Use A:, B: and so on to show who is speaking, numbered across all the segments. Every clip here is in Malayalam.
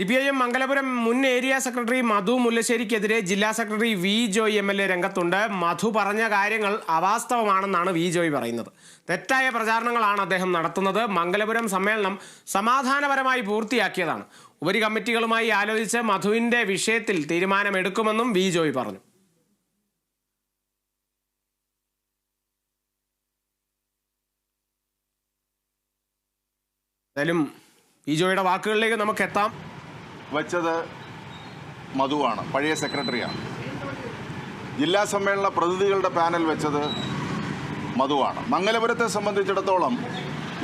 A: C P I M Mangalapuram മുൻ ഏരിയ സെക്രട്ടറി മധു മുല്ലശ്ശേരിക്കെതിരെ ജില്ലാ secretary V Joy M L A രംഗത്തുണ്ട്. മധു പറഞ്ഞ കാര്യങ്ങൾ അവാസ്തവമാണെന്നാണ് വി ജോയ് പറയുന്നത്. തെറ്റായ പ്രചാരണങ്ങളാണ് അദ്ദേഹം നടത്തുന്നത്. മംഗലപുരം സമ്മേളനം സമാധാനപരമായി പൂർത്തിയാക്കിയതാണ്. ഉപരി കമ്മിറ്റികളുമായി ആലോചിച്ച് മധുവിന്റെ വിഷയത്തിൽ തീരുമാനമെടുക്കുമെന്നും വി ജോയ് പറഞ്ഞു. എന്തായാലും വി ജോയുടെ വാക്കുകളിലേക്ക് നമുക്ക് എത്താം.
B: വച്ചത് മധുവാണ് പഴയ സെക്രട്ടറിയാണ്. ജില്ലാ സമ്മേളന പ്രതിനിധികളുടെ പാനൽ വെച്ചത് മധുവാണ്. മംഗലപുരത്തെ സംബന്ധിച്ചിടത്തോളം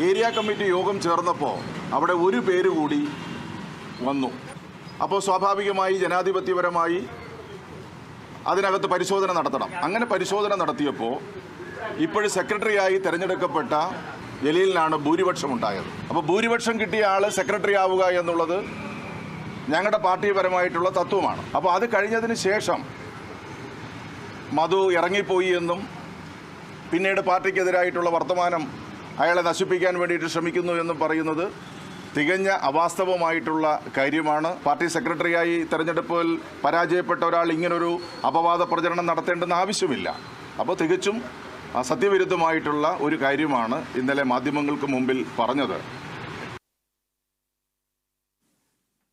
B: ഏരിയ കമ്മിറ്റി യോഗം ചേർന്നപ്പോൾ അവിടെ ഒരു പേര് കൂടി വന്നു. അപ്പോൾ സ്വാഭാവികമായി ജനാധിപത്യപരമായി അതിനകത്ത് പരിശോധന നടത്തണം. അങ്ങനെ പരിശോധന നടത്തിയപ്പോൾ ഇപ്പോഴും സെക്രട്ടറിയായി തിരഞ്ഞെടുക്കപ്പെട്ട ജലീലിനാണ് ഭൂരിപക്ഷം ഉണ്ടായത് അപ്പോൾ ഭൂരിപക്ഷം കിട്ടിയ ആൾ സെക്രട്ടറി ആവുക എന്നുള്ളത് ഞങ്ങളുടെ പാർട്ടിപരമായിട്ടുള്ള തത്വമാണ്. അപ്പോൾ അത് കഴിഞ്ഞതിന് ശേഷം മധു ഇറങ്ങിപ്പോയി എന്നും പിന്നീട് പാർട്ടിക്കെതിരായിട്ടുള്ള വർത്തമാനം അയാളെ നശിപ്പിക്കാൻ വേണ്ടിയിട്ട് ശ്രമിക്കുന്നു എന്നും പറയുന്നത് തികഞ്ഞ അവാസ്തവമായിട്ടുള്ള കാര്യമാണ്. പാർട്ടി സെക്രട്ടറിയായി തെരഞ്ഞെടുപ്പിൽ പരാജയപ്പെട്ട ഒരാൾ ഇങ്ങനൊരു അപവാദ പ്രചരണം നടത്തേണ്ടെന്ന് ആവശ്യമില്ല. അപ്പോൾ തികച്ചും സത്യവിരുദ്ധമായിട്ടുള്ള ഒരു കാര്യമാണ് ഇന്നലെ മാധ്യമങ്ങൾക്ക് മുമ്പിൽ പറഞ്ഞത്.